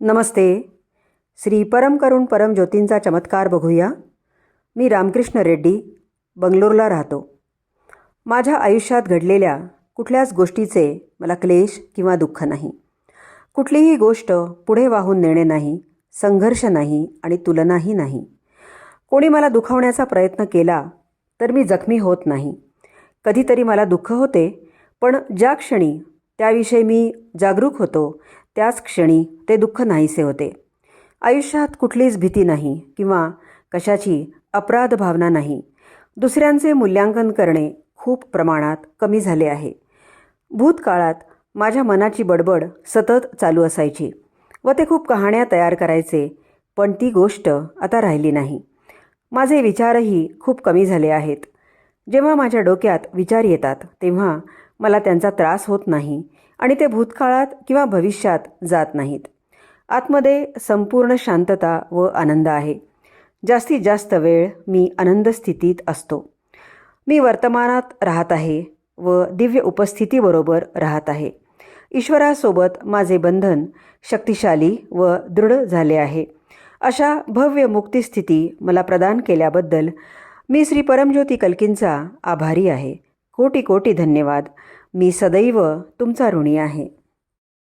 नमस्ते. श्री परम करुण परम ज्योतींचा चमत्कार बघूया. मी रामकृष्ण रेड्डी बंगलोरला राहतो. माझ्या आयुष्यात घडलेल्या कुठल्याच गोष्टीचे मला क्लेश किंवा दुःख नाही. कुठलीही गोष्ट पुढे वाहून नेणे नाही संघर्ष नाही आणि तुलनाही नाही. कोणी मला दुखावण्याचा प्रयत्न केला तर मी जखमी होत नाही. कधीतरी मला दुःख होते पण ज्या क्षणी त्याविषयी मी जागरूक होतो त्याच क्षणी ते दुःख नाहीसे होते. आयुष्यात कुठलीच भीती नाही किंवा कशाची अपराध भावना नाही. दुसऱ्यांचे मूल्यांकन करणे खूप प्रमाणात कमी झाले आहे. भूतकाळात माझ्या मनाची बडबड सतत चालू असायची व ते खूप कहाण्या तयार करायचे पण ती गोष्ट आता राहिली नाही. माझे विचारही खूप कमी झाले आहेत. जेव्हा माझ्या डोक्यात विचार येतात तेव्हा मला त्यांचा त्रास होत नाही आणि ते भूतकाळात किंवा भविष्यात जात नाहीत. आतमध्ये संपूर्ण शांतता व आनंद आहे. जास्तीत जास्त वेळ मी आनंद स्थितीत असतो. मी वर्तमानात राहत आहे व दिव्य उपस्थितीबरोबर राहत आहे. ईश्वरासोबत माझे बंधन शक्तिशाली व दृढ झाले आहे. अशा भव्य मुक्तिस्थिती मला प्रदान केल्याबद्दल मी श्री परमज्योती कल्कींचा आभारी आहे. कोटी कोटी धन्यवाद. मी सदैव तुमचा ऋणी आहे.